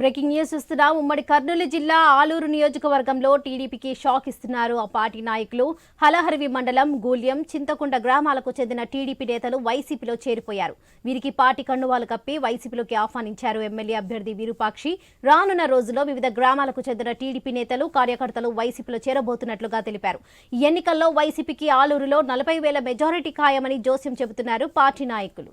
Breaking news చూస్తున్నాం. ఉమ్మడి కర్నూలు జిల్లా ఆలూరు నియోజకవర్గంలో టీడీపీకి షాక్ ఇస్తున్నారు ఆ పార్టీ నాయకులు. హలహరివి మండలం గూల్యం చింతకొండ గ్రామాలకు చెందిన టీడీపీ నేతలు వైసీపీలో చేరిపోయారు. వీరికి పార్టీ కండువాలు కప్పి వైసీపీలోకి ఆహ్వానించారు ఎమ్మెల్యే అభ్యర్థి విరూపాక్షి. రానున్న రోజుల్లో వివిధ గ్రామాలకు చెందిన టీడీపీ నేతలు కార్యకర్తలు వైసీపీలో చేరబోతున్నట్లుగా తెలిపారు. ఈ ఎన్నికల్లో వైసీపీకి ఆలూరులో నలభై వేల మెజారిటీ ఖాయమని జోస్యం చెబుతున్నారు పార్టీ నాయకులు.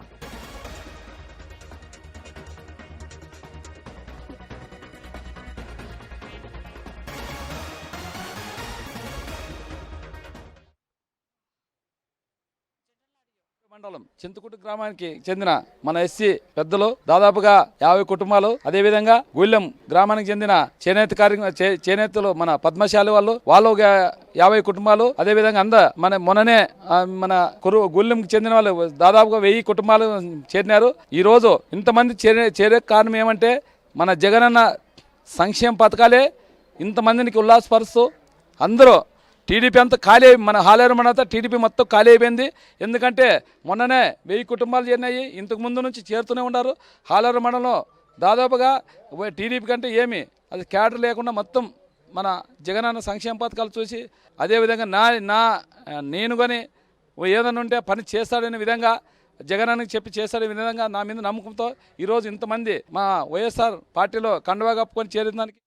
మండలం చింతకుట్టు గ్రామానికి చెందిన మన ఎస్సీ పెద్దలు దాదాపుగా యాభై కుటుంబాలు. అదేవిధంగా గుళ్ళెం గ్రామానికి చెందిన చేనేత కార్య చే- చేనేతలు మన పద్మశాలి వాళ్ళు. వాళ్ళు ఒక యాభై కుటుంబాలు. అదేవిధంగా అంద మన మొన్ననే మన కురు గుళ్ళెంకి చెందిన వాళ్ళు దాదాపుగా వెయ్యి కుటుంబాలు చేరినారు. ఈరోజు ఇంతమంది చేరే చేరే కారణం ఏమంటే మన జగనన్న సంక్షేమ పథకాలే ఇంతమందికి ఉల్లాసపరుస్తూ అందరూ టీడీపీ అంతా ఖాళీ అయి- మన హాలేరు మన అంతా టీడీపీ మొత్తం ఖాళీ అయిపోయింది. ఎందుకంటే మొన్ననే వెయ్యి కుటుంబాలు చేరినాయి. ఇంతకు ముందు నుంచి చేరుతూనే ఉన్నారు. హాలేరు మండలం దాదాపుగా టీడీపీ కంటే ఏమి అది క్యాడర్ లేకుండా మొత్తం మన జగనన్న సంక్షేమ పథకాలు చూసి అదేవిధంగా నా నా నేను కానీ ఏదైనా ఉంటే పని చేస్తాడనే విధంగా జగనానికి చెప్పి చేస్తాడే విధంగా నా మీద నమ్మకంతో ఈరోజు ఇంతమంది మా వైఎస్ఆర్ పార్టీలో కండువా కప్పుకొని చేరిన దానికి